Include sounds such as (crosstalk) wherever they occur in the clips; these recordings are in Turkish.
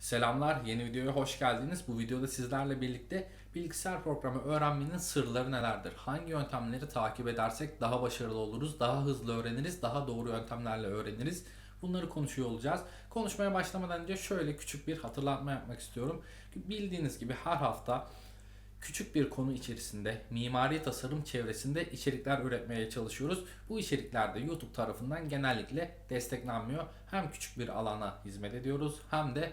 Selamlar, yeni videoya hoş geldiniz. Bu videoda sizlerle birlikte bilgisayar programı öğrenmenin sırları nelerdir? Hangi yöntemleri takip edersek daha başarılı oluruz, daha hızlı öğreniriz, daha doğru yöntemlerle öğreniriz? Bunları konuşuyor olacağız. Konuşmaya başlamadan önce şöyle küçük bir hatırlatma yapmak istiyorum. Bildiğiniz gibi her hafta küçük bir konu içerisinde mimari tasarım çevresinde içerikler üretmeye çalışıyoruz. Bu içerikler de YouTube tarafından genellikle desteklenmiyor. Hem küçük bir alana hizmet ediyoruz hem de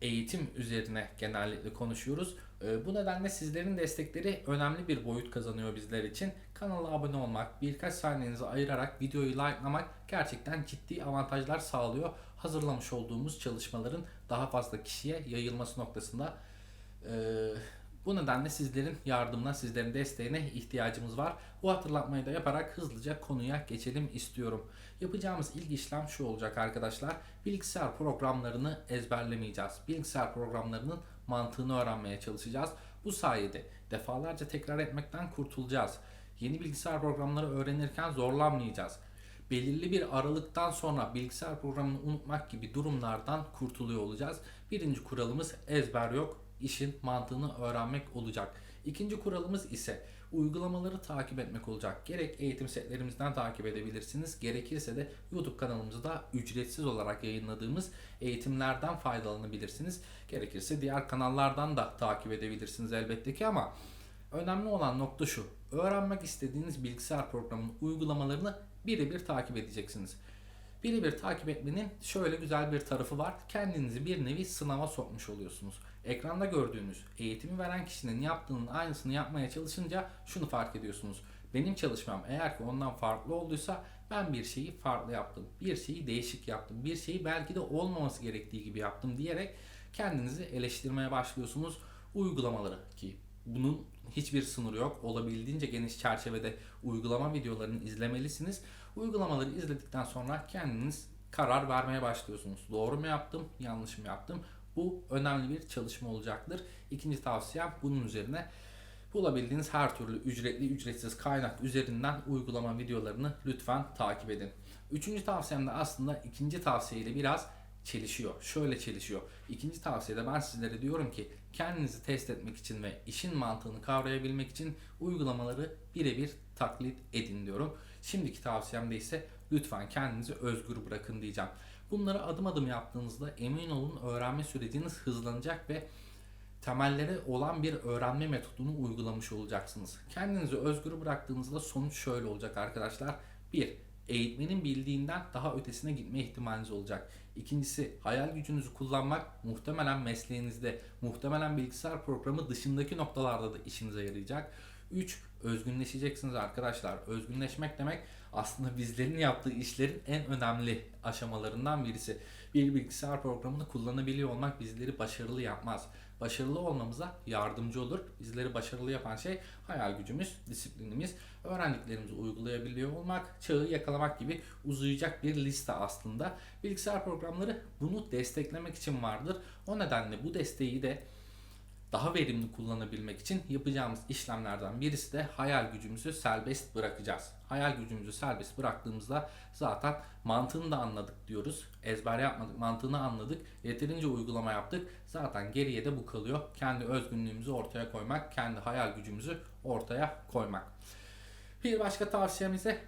eğitim üzerine genellikle konuşuyoruz. Ee, Bu nedenle sizlerin destekleri önemli bir boyut kazanıyor bizler için. Kanala abone olmak, birkaç saniyenizi ayırarak videoyu likelamak gerçekten ciddi avantajlar sağlıyor. Hazırlamış olduğumuz çalışmaların daha fazla kişiye yayılması noktasında. Bu nedenle sizlerin yardımına, sizlerin desteğine ihtiyacımız var. Bu hatırlatmayı da yaparak hızlıca konuya geçelim istiyorum. Yapacağımız ilk işlem şu olacak arkadaşlar. Bilgisayar programlarını ezberlemeyeceğiz. Bilgisayar programlarının mantığını öğrenmeye çalışacağız. Bu sayede defalarca tekrar etmekten kurtulacağız. Yeni bilgisayar programları öğrenirken zorlanmayacağız. Belirli bir aralıktan sonra bilgisayar programını unutmak gibi durumlardan kurtuluyor olacağız. Birinci kuralımız ezber yok, işin mantığını öğrenmek olacak. İkinci kuralımız ise uygulamaları takip etmek olacak. Gerek eğitim setlerimizden takip edebilirsiniz. Gerekirse de YouTube kanalımızda ücretsiz olarak yayınladığımız eğitimlerden faydalanabilirsiniz. Gerekirse diğer kanallardan da takip edebilirsiniz elbette ki ama önemli olan nokta şu. Öğrenmek istediğiniz bilgisayar programının uygulamalarını birebir takip edeceksiniz. Birebir takip etmenin şöyle güzel bir tarafı var. Kendinizi bir nevi sınava sokmuş oluyorsunuz. Ekranda gördüğünüz eğitimi veren kişinin yaptığının aynısını yapmaya çalışınca şunu fark ediyorsunuz. Benim çalışmam eğer ki ondan farklı olduysa ben bir şeyi farklı yaptım. Bir şeyi değişik yaptım. Bir şeyi belki de olmaması gerektiği gibi yaptım diyerek kendinizi eleştirmeye başlıyorsunuz. Uygulamaları ki bunun hiçbir sınırı yok. Olabildiğince geniş çerçevede uygulama videolarını izlemelisiniz. Uygulamaları izledikten sonra kendiniz karar vermeye başlıyorsunuz. Doğru mu yaptım, yanlış mı yaptım? Bu önemli bir çalışma olacaktır. İkinci tavsiyem bunun üzerine bulabildiğiniz her türlü ücretli ücretsiz kaynak üzerinden uygulama videolarını lütfen takip edin. Üçüncü tavsiyem de aslında ikinci tavsiyeyle biraz çelişiyor. Şöyle çelişiyor. İkinci tavsiyede ben sizlere diyorum ki kendinizi test etmek için ve işin mantığını kavrayabilmek için uygulamaları birebir taklit edin diyorum. Şimdiki tavsiyemde ise lütfen kendinizi özgür bırakın diyeceğim. Bunları adım adım yaptığınızda emin olun öğrenme süreciniz hızlanacak ve temellere olan bir öğrenme metodunu uygulamış olacaksınız. Kendinizi özgür bıraktığınızda sonuç şöyle olacak arkadaşlar. 1. Eğitmenin bildiğinden daha ötesine gitme ihtimaliniz olacak. İkincisi hayal gücünüzü kullanmak muhtemelen mesleğinizde, muhtemelen bilgisayar programı dışındaki noktalarda da işinize yarayacak. 3. Özgünleşeceksiniz arkadaşlar. Özgünleşmek demek aslında bizlerin yaptığı işlerin en önemli aşamalarından birisi. Bir bilgisayar programını kullanabiliyor olmak bizleri başarılı yapmaz. Başarılı olmamıza yardımcı olur. Bizleri başarılı yapan şey hayal gücümüz, disiplinimiz, öğrendiklerimizi uygulayabiliyor olmak, çağı yakalamak gibi uzayacak bir liste aslında. Bilgisayar programları bunu desteklemek için vardır. O nedenle bu desteği de daha verimli kullanabilmek için yapacağımız işlemlerden birisi de hayal gücümüzü serbest bırakacağız. Hayal gücümüzü serbest bıraktığımızda zaten mantığını da anladık diyoruz. Ezber yapmadık, mantığını anladık. Yeterince uygulama yaptık. Zaten geriye de bu kalıyor. Kendi özgünlüğümüzü ortaya koymak, kendi hayal gücümüzü ortaya koymak. Bir başka tavsiyemiz de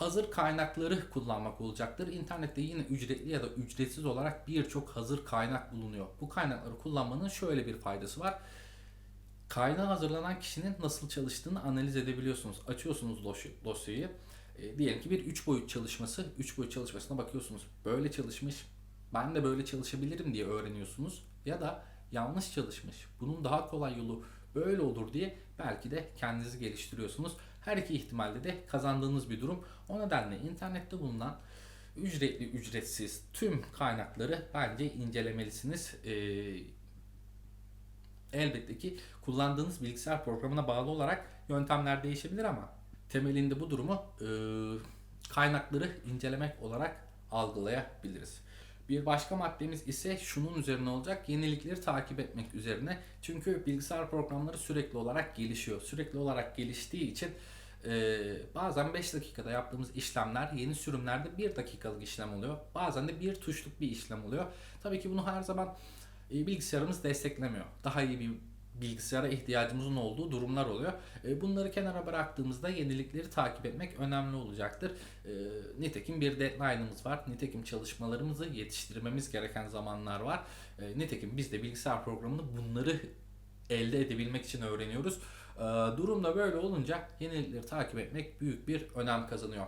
hazır kaynakları kullanmak olacaktır. İnternette yine ücretli ya da ücretsiz olarak birçok hazır kaynak bulunuyor. Bu kaynakları kullanmanın şöyle bir faydası var. Kaynağı hazırlanan kişinin nasıl çalıştığını analiz edebiliyorsunuz. Açıyorsunuz dosy- dosyayı. E, diyelim ki bir 3 boyut çalışması. 3 boyut çalışmasına bakıyorsunuz. Böyle çalışmış. Ben de böyle çalışabilirim diye öğreniyorsunuz. Ya da yanlış çalışmış. Bunun daha kolay yolu böyle olur diye belki de kendinizi geliştiriyorsunuz. Her iki ihtimalde de kazandığınız bir durum. O nedenle internette bulunan ücretli ücretsiz tüm kaynakları bence incelemelisiniz. Ee, elbette ki kullandığınız bilgisayar programına bağlı olarak yöntemler değişebilir ama temelinde bu durumu e, kaynakları incelemek olarak algılayabiliriz. Bir başka maddemiz ise şunun üzerine olacak. Yenilikleri takip etmek üzerine. Çünkü bilgisayar programları sürekli olarak gelişiyor. Sürekli olarak geliştiği için Ee, bazen 5 dakikada yaptığımız işlemler yeni sürümlerde 1 dakikalık işlem oluyor. Bazen de bir tuşluk bir işlem oluyor. Tabii ki bunu her zaman e, bilgisayarımız desteklemiyor. Daha iyi bir bilgisayara ihtiyacımızın olduğu durumlar oluyor. E, bunları kenara bıraktığımızda yenilikleri takip etmek önemli olacaktır. E, nitekim bir deadline'ımız var. Nitekim çalışmalarımızı yetiştirmemiz gereken zamanlar var. Nitekim biz de bilgisayar programını bunları elde edebilmek için öğreniyoruz. E, durum da böyle olunca yenilikleri takip etmek büyük bir önem kazanıyor.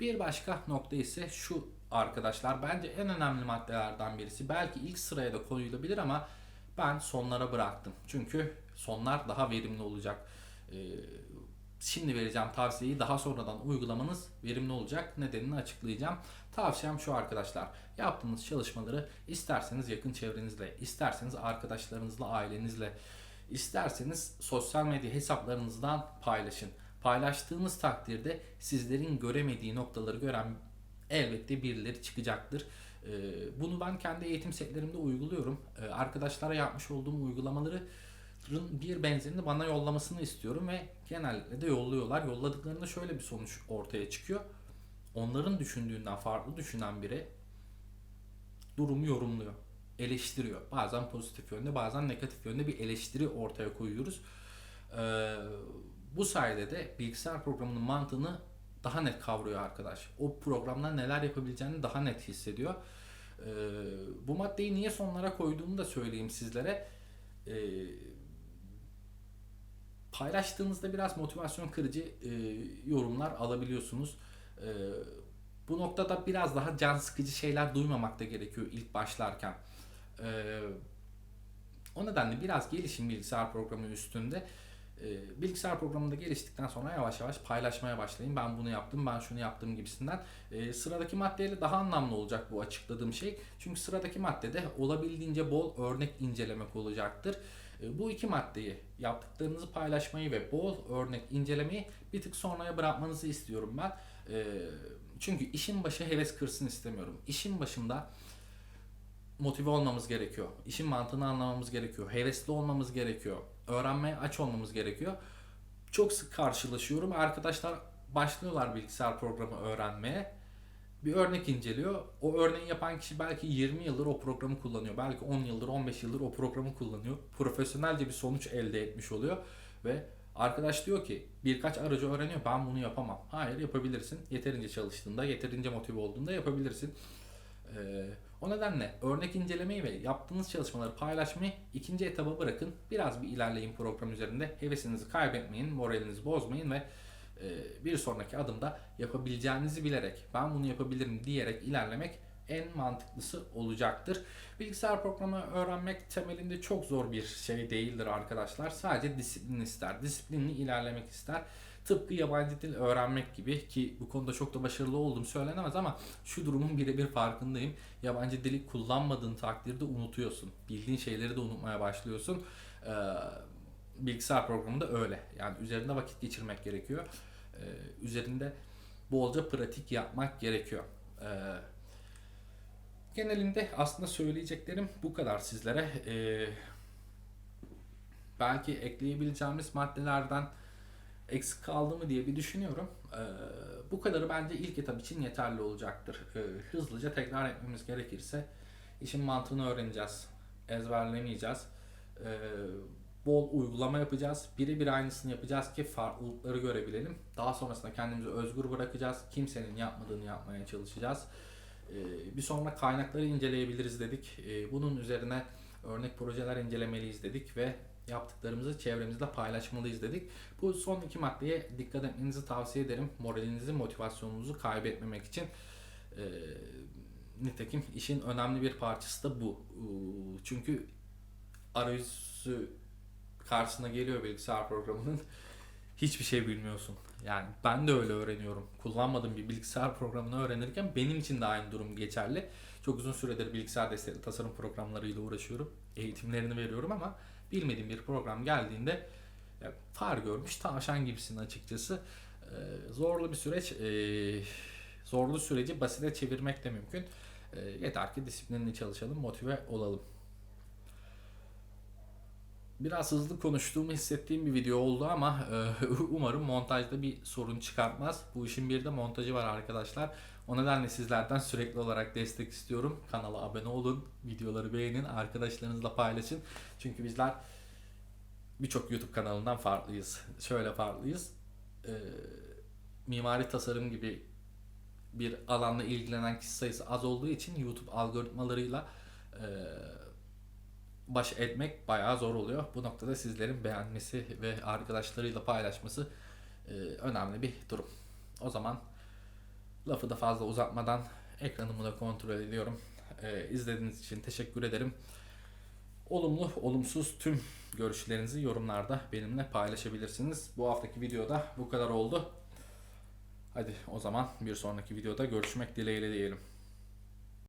Bir başka nokta ise şu arkadaşlar bence en önemli maddelerden birisi. Belki ilk sıraya da koyulabilir ama ben sonlara bıraktım. Çünkü sonlar daha verimli olacak. Ee, şimdi vereceğim tavsiyeyi daha sonradan uygulamanız verimli olacak. Nedenini açıklayacağım. Tavsiyem şu arkadaşlar. Yaptığınız çalışmaları isterseniz yakın çevrenizle, isterseniz arkadaşlarınızla, ailenizle, isterseniz sosyal medya hesaplarınızdan paylaşın. Paylaştığınız takdirde sizlerin göremediği noktaları gören elbette birileri çıkacaktır. Ee, Bunu ben kendi eğitim setlerimde uyguluyorum. Ee, Arkadaşlara yapmış olduğum uygulamaları bir benzerini bana yollamasını istiyorum ve genellikle de yolluyorlar. Yolladıklarında şöyle bir sonuç ortaya çıkıyor. Onların düşündüğünden farklı düşünen biri durumu yorumluyor, eleştiriyor. Bazen pozitif yönde, bazen negatif yönde bir eleştiri ortaya koyuyoruz. Ee, bu sayede de bilgisayar programının mantığını daha net kavruyor arkadaş. O programdan neler yapabileceğini daha net hissediyor. Ee, bu maddeyi niye sonlara koyduğumu da söyleyeyim sizlere. Ee, paylaştığınızda biraz motivasyon kırıcı e, yorumlar alabiliyorsunuz. Ee, bu noktada biraz daha can sıkıcı şeyler duymamak da gerekiyor ilk başlarken. Ee, o nedenle biraz gelişim bilgisayar programı üstünde. Ee, bilgisayar programında geliştikten sonra yavaş yavaş paylaşmaya başlayın. Ben bunu yaptım, ben şunu yaptım gibisinden. Ee, sıradaki maddeyle daha anlamlı olacak bu açıkladığım şey. Çünkü sıradaki maddede olabildiğince bol örnek incelemek olacaktır. Ee, bu iki maddeyi yaptıklarınızı paylaşmayı ve bol örnek incelemeyi bir tık sonraya bırakmanızı istiyorum ben. Ee, çünkü işin başı heves kırsın istemiyorum. İşin başında motive olmamız gerekiyor. İşin mantığını anlamamız gerekiyor. Hevesli olmamız gerekiyor. Öğrenmeye aç olmamız gerekiyor. Çok sık karşılaşıyorum. Arkadaşlar başlıyorlar bilgisayar programı öğrenmeye. Bir örnek inceliyor. O örneği yapan kişi belki 20 yıldır o programı kullanıyor. Belki 10 yıldır, 15 yıldır o programı kullanıyor. Profesyonelce bir sonuç elde etmiş oluyor. Ve arkadaş diyor ki birkaç aracı öğreniyor. Ben bunu yapamam. Hayır yapabilirsin. Yeterince çalıştığında, yeterince motive olduğunda yapabilirsin. Ee, o nedenle örnek incelemeyi ve yaptığınız çalışmaları paylaşmayı ikinci etaba bırakın. Biraz bir ilerleyin program üzerinde. Hevesinizi kaybetmeyin, moralinizi bozmayın ve e, bir sonraki adımda yapabileceğinizi bilerek ben bunu yapabilirim diyerek ilerlemek en mantıklısı olacaktır. Bilgisayar programı öğrenmek temelinde çok zor bir şey değildir arkadaşlar. Sadece disiplin ister. Disiplinli ilerlemek ister. Tıpkı yabancı dil öğrenmek gibi ki bu konuda çok da başarılı olduğum söylenemez ama şu durumun birebir farkındayım. Yabancı dili kullanmadığın takdirde unutuyorsun. Bildiğin şeyleri de unutmaya başlıyorsun. Ee, bilgisayar programında öyle. Yani üzerinde vakit geçirmek gerekiyor. Ee, üzerinde bolca pratik yapmak gerekiyor. Ee, genelinde aslında söyleyeceklerim bu kadar sizlere. Ee, belki ekleyebileceğimiz maddelerden eksik kaldı mı diye bir düşünüyorum. Ee, bu kadarı bence ilk etap için yeterli olacaktır. Ee, hızlıca tekrar etmemiz gerekirse işin mantığını öğreneceğiz. Ezberlemeyeceğiz. Ee, bol uygulama yapacağız. Birebir aynısını yapacağız ki farklılıkları görebilelim. Daha sonrasında kendimizi özgür bırakacağız. Kimsenin yapmadığını yapmaya çalışacağız. Bir sonra kaynakları inceleyebiliriz dedik. Bunun üzerine örnek projeler incelemeliyiz dedik ve yaptıklarımızı çevremizde paylaşmalıyız dedik. Bu son iki maddeye dikkat etmenizi tavsiye ederim. Moralinizi, motivasyonunuzu kaybetmemek için. Ee, nitekim işin önemli bir parçası da bu. Ee, çünkü arayüzü karşısına geliyor bilgisayar programının. (laughs) Hiçbir şey bilmiyorsun. Yani ben de öyle öğreniyorum. Kullanmadığım bir bilgisayar programını öğrenirken benim için de aynı durum geçerli. Çok uzun süredir bilgisayar destekli tasarım programlarıyla uğraşıyorum. Eğitimlerini veriyorum ama bilmediğim bir program geldiğinde ya, far görmüş tavşan gibisin açıkçası. Ee, zorlu bir süreç. Ee, zorlu süreci basite çevirmek de mümkün. Ee, yeter ki disiplinli çalışalım, motive olalım. Biraz hızlı konuştuğumu hissettiğim bir video oldu ama e, (laughs) umarım montajda bir sorun çıkartmaz. Bu işin bir de montajı var arkadaşlar. O nedenle sizlerden sürekli olarak destek istiyorum. Kanala abone olun, videoları beğenin, arkadaşlarınızla paylaşın. Çünkü bizler birçok YouTube kanalından farklıyız. Şöyle farklıyız. E, mimari tasarım gibi bir alanla ilgilenen kişi sayısı az olduğu için YouTube algoritmalarıyla e, baş etmek bayağı zor oluyor. Bu noktada sizlerin beğenmesi ve arkadaşlarıyla paylaşması e, önemli bir durum. O zaman lafı da fazla uzatmadan ekranımı da kontrol ediyorum. E, izlediğiniz için teşekkür ederim. Olumlu, olumsuz tüm görüşlerinizi yorumlarda benimle paylaşabilirsiniz. Bu haftaki videoda bu kadar oldu. Hadi o zaman bir sonraki videoda görüşmek dileğiyle diyelim.